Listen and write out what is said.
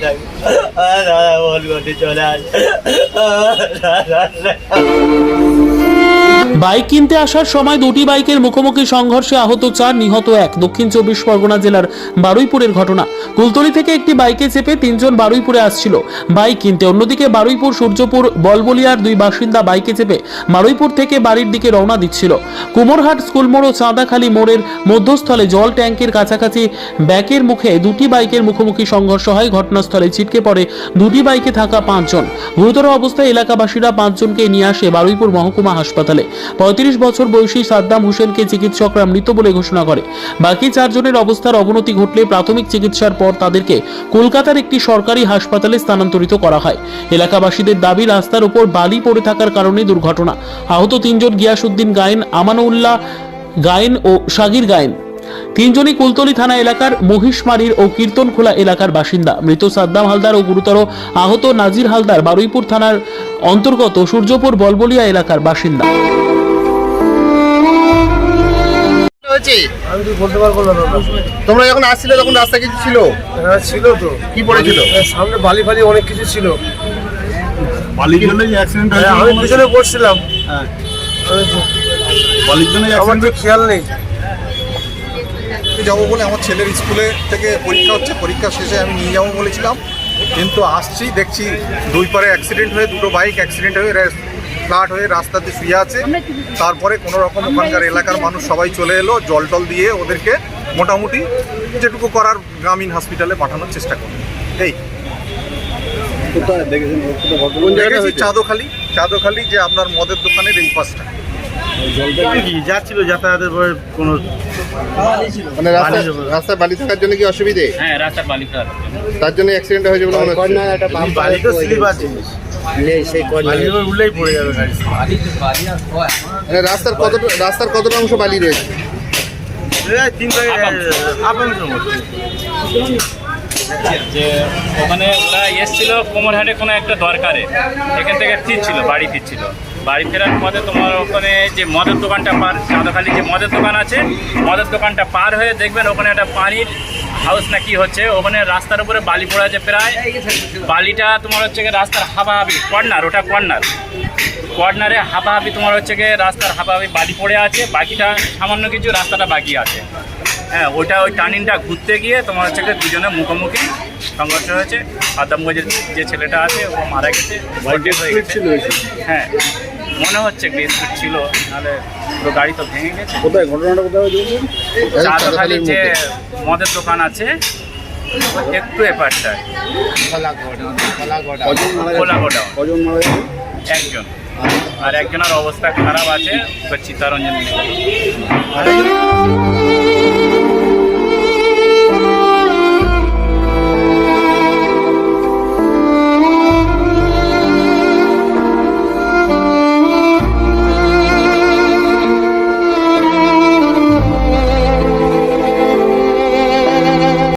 থাকব দাদা বলব চলে আস বাইক কিনতে আসার সময় দুটি বাইকের মুখোমুখি সংঘর্ষে আহত চার নিহত এক। দক্ষিণ চব্বিশ পরগনা জেলার বারুইপুরের ঘটনা। কুলতলি থেকে একটি বাইকে চেপে তিনজন বারুইপুরে আসছিল। বাইক কিনতে অন্যদিকে বারুইপুর, সূর্যপুর, বলবলিয়ার দুই বাসিন্দা বাইকে চেপে বারুইপুর থেকে বাড়ির দিকে রওনা দিচ্ছিল। কুমোরহাট স্কুল মোড় ও চাঁদাখালী মোড়ের মধ্যস্থলে জল ট্যাঙ্কের কাছাকাছি ব্যাকের মুখে দুটি বাইকের মুখোমুখি সংঘর্ষ হয়। ঘটনাস্থলে ছিটকে পড়ে দুটি বাইকে থাকা পাঁচজন। গুরুতর অবস্থায় এলাকাবাসীরা পাঁচজনকে নিয়ে আসে বারুইপুর মহকুমা হাসপাতালে। পঁয়ত্রিশ বছর বয়সী সাদ্দাম হোসেনকে চিকিৎসকরা মৃত বলে ঘোষণা করে। বাকি চারজনের অবস্থার অবনতি ঘটলে প্রাথমিক চিকিৎসার পর তাদেরকে কলকাতার একটি সরকারি হাসপাতালে স্থানান্তরিত করা হয়। এলাকাবাসীদের দাবি, রাস্তার উপর বালি পড়ে থাকার কারণে দুর্ঘটনা। আহত তিনজন গিয়াসুদ্দিন গায়েন, আমানউল্লাহ গায়েন ও সাগির গায়েন। তিনজনই কুলতলি থানা এলাকার মহিষমারির ও কীর্তনখোলা এলাকার বাসিন্দা। মৃত সাদ্দাম হালদার ও গুরুতর আহত নাজির হালদার বারুইপুর থানার অন্তর্গত সূর্যপুর বলবলিয়া এলাকার বাসিন্দা। আমি তো বলতে পারব না দাদা। তোমরা যখন আসছিলে তখন রাস্তা কিছু ছিল? হ্যাঁ ছিল তো। কি পড়েছিল? হ্যাঁ, সামনে বালি ফালি অনেক কিছু ছিল। বালির অ্যাক্সিডেন্ট হ্যাঁ, আমি পিছনে বসছিলাম হ্যাঁ। আমি বালির জন্যই আমার তো খেয়াল নেই। আমি যাব বলে আমার ছেলের স্কুলে থেকে পরীক্ষা হচ্ছে। পরীক্ষা শেষে আমি নিয়ে যাব বলেছিলাম। কিন্তু আসছি দেখছি দুই পারে অ্যাক্সিডেন্ট হয়ে দুটো বাইক অ্যাক্সিডেন্ট হয়ে ফ্লাট হয়ে রাস্তাতে শুয়ে আছে। তারপরে কোনো রকম ওখানকার এলাকার মানুষ সবাই চলে এলো জল টল দিয়ে ওদেরকে মোটামুটি যেটুকু করার গ্রামীণ হসপিটালে পাঠানোর চেষ্টা করল। এই। চাঁদোখালি। চাঁদোখালি যে আপনার মদের দোকানের এই পাশটা। কি? যাচ্ছিল যাতায়াতের পরে কোনো মানে রাস্তা বালি থাকার জন্য কি অসুবিধে? হ্যাঁ রাস্তার বালি খারাপ তার জন্য অ্যাক্সিডেন্ট হয়েছে বলে মনে হচ্ছে। বালি তো স্লিপ আছে রাস্তার কত রাস্তার কতটা অংশ বালি রয়েছে? তিন যে ওখানে ওরা এসেছিল কোমরহাটে কোনো একটা দরকারে। এখান থেকে ফিরছিল, বাড়ি ফিরছিল। বাড়ি ফেরার পথে তোমার ওখানে যে মদের দোকানটা পার চাঁদাখালি যে মদের দোকান আছে, মদের দোকানটা পার হয়ে দেখবেন ওখানে একটা পানির হাউস না কি হচ্ছে, ওখানে রাস্তার উপরে বালি পড়ে আছে প্রায়। বালিটা তোমার হচ্ছে গিয়ে রাস্তার হাবাহাবি কর্নার, ওটা কর্নার। কর্নারে হাবাহাবি তোমার হচ্ছে গিয়ে রাস্তার হাবাহাবি বালি পড়ে আছে, বাকিটা সামান্য কিছু রাস্তাটা বাকি আছে। হ্যাঁ ওটা ওই টার্নিংটা ঘুরতে গিয়ে তোমার হচ্ছে গিয়ে দুজনে মুখোমুখি সংঘর্ষ হয়েছে। আদমগঞ্জের যে ছেলেটা আছে ও মারা গেছে। হয়ে গেছে। হ্যাঁ মনে হচ্ছে স্পিড ছিল নাহলে পুরো গাড়ি তো ভেঙে গেছে। কোথায়? ঘটনাটা কোথায় চাঁদাখালির যে মদের দোকান আছে একটু এপারটায় একজন। আর একজনের অবস্থা খারাপ আছে চিত্তারঞ্জন